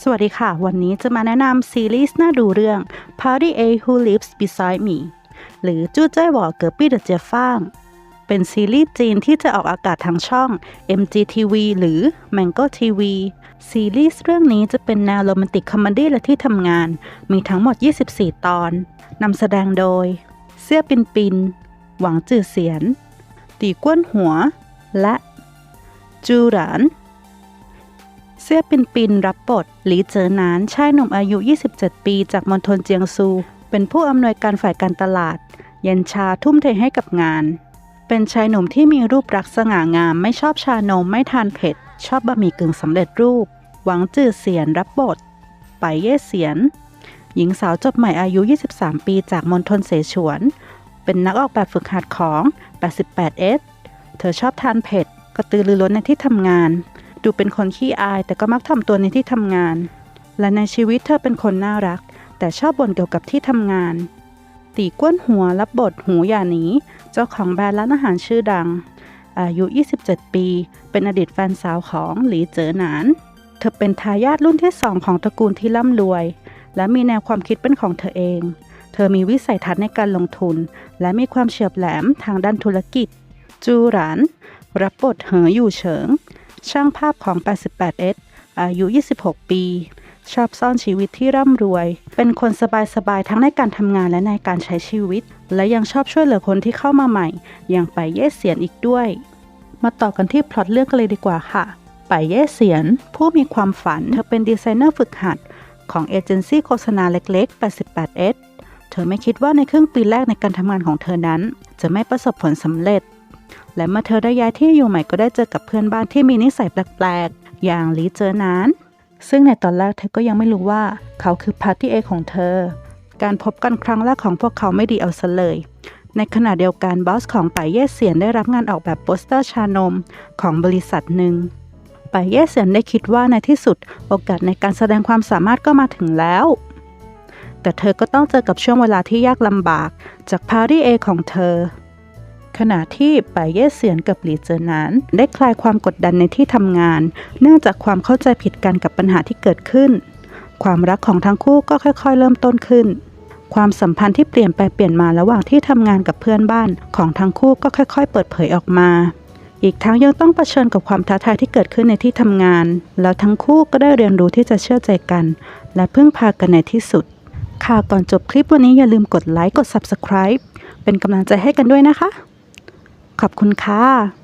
สวัสดีค่ะ วันนี้จะมาแนะนำซีรีส์น่าดูเรื่อง Party A Who Lives Beside Me หรือจู้จ้อยหวอเก๋อปี้เดอะเจียฟ่างเป็นซีรีส์จีนที่จะออกอากาศทางช่อง MGTV หรือ Mango TV ซีรีส์เรื่องนี้จะเป็นแนวโรแมนติกคอมเมดี้และที่ทำงาน มีทั้งหมด 24 ตอน นำแสดงโดยเซี่ยปินปิน หวังจือเสียน ตีก้วนหัว และ จูหราน ซี่ยปินปินรับบทหลีเจอหนานชายหนุ่มอายุ 27 ปีจากมณฑลเจียงซู เป็นผู้อำนวยการฝ่ายการตลาด เย็นชาทุ่มเทให้กับงาน เป็นชายหนุ่มที่มีรูปรักษณ์สง่างามไม่ชอบชานมไม่ทานเผ็ด ชอบบะหมี่กึ่งสำเร็จรูป หวังจือเสียนรับบทไปเย่เสียน หญิงสาวจบใหม่อายุ 23 ปีจากมณฑลเสฉวน เป็นนักออกแบบฝึกหัดของ 88S เธอชอบทานเผ็ดกระตือรือร้นในที่ทำงาน ดูเป็นคนขี้อายแต่ก็มักทำตัวในที่ทำงาน และในชีวิตเธอเป็นคนน่ารัก แต่ชอบบ่นเกี่ยวกับที่ทำงาน ตีก้วนหัวรับบทหูอย่าหนีเจ้าของแบรนด์ร้านอาหารชื่อดัง อายุ 27 ปี เป็นอดีตแฟนสาวของหลีเจ๋อหนาน เธอเป็นทายาทรุ่นที่สองของตระกูลที่ร่ำรวย และมีแนวความคิดเป็นของเธอเอง เธอมีวิสัยทัศน์ในการลงทุน และมีความเฉียบแหลมทางด้านธุรกิจ จูหรานรับบทเหออยู่เฉิง ช่างภาพของ 88S อายุ 26 ปี ชอบซ่อนชีวิตที่ร่ำรวย เป็นคนสบายๆ ทั้งในการทำงานและในการใช้ชีวิต และยังชอบช่วยเหลือคนที่เข้ามาใหม่ อย่างไปเย่เสียนอีกด้วย มาต่อกันที่พล็อตเรื่องกันเลยดีกว่าค่ะ ไปเย่เสียน ผู้มีความฝัน เธอเป็นดีไซเนอร์ฝึกหัด ของเอเจนซี่โฆษณาเล็กๆ 88S เธอไม่คิดว่าในครึ่งปีแรกในการทำงานของเธอนั้น จะไม่ประสบผลสำเร็จ และเมื่อเธอได้ย้ายที่อยู่ใหม่ก็ได้เจอกับเพื่อนบ้านที่มีนิสัยแปลกๆ อย่างลีเจอหนานซึ่งในตอนแรกเธอก็ยังไม่รู้ว่าเขาคือพาร์ตี้เอของเธอ การพบกันครั้งแรกของพวกเขาไม่ดีเอาซะเลย ในขณะเดียวกันบอสของป่ายเย่เสียนได้รับงานออกแบบโปสเตอร์ชานมของบริษัทหนึ่งป่ายเย่เสียนได้คิดว่าในที่สุดโอกาสในการแสดงความสามารถก็มาถึงแล้ว แต่เธอก็ต้องเจอกับช่วงเวลาที่ยากลำบากจากพาร์ตี้เอของเธอ ขณะที่ไปเย่เสียนกับหลีเจอหนานได้คลายความกดดันในที่ทำงาน เนื่องจากความเข้าใจผิดกันกับปัญหาที่เกิดขึ้น ความรักของทั้งคู่ก็ค่อย ๆ เริ่มต้นขึ้น ความสัมพันธ์ที่เปลี่ยนไปเปลี่ยนมาระหว่างที่ทำงานกับเพื่อนบ้านของทั้งคู่ก็ค่อย ๆ เปิดเผยออกมา อีกทั้งยังต้องเผชิญกับความท้าทายที่เกิดขึ้นในที่ทำงาน แล้วทั้งคู่ก็ได้เรียนรู้ที่จะเชื่อใจกัน และพึ่งพากันในที่สุด ค่ะก่อนจบคลิปวันนี้อย่าลืมกดไลค์กด Subscribe เป็นกำลังใจให้กันด้วยนะคะ ขอบคุณค่ะ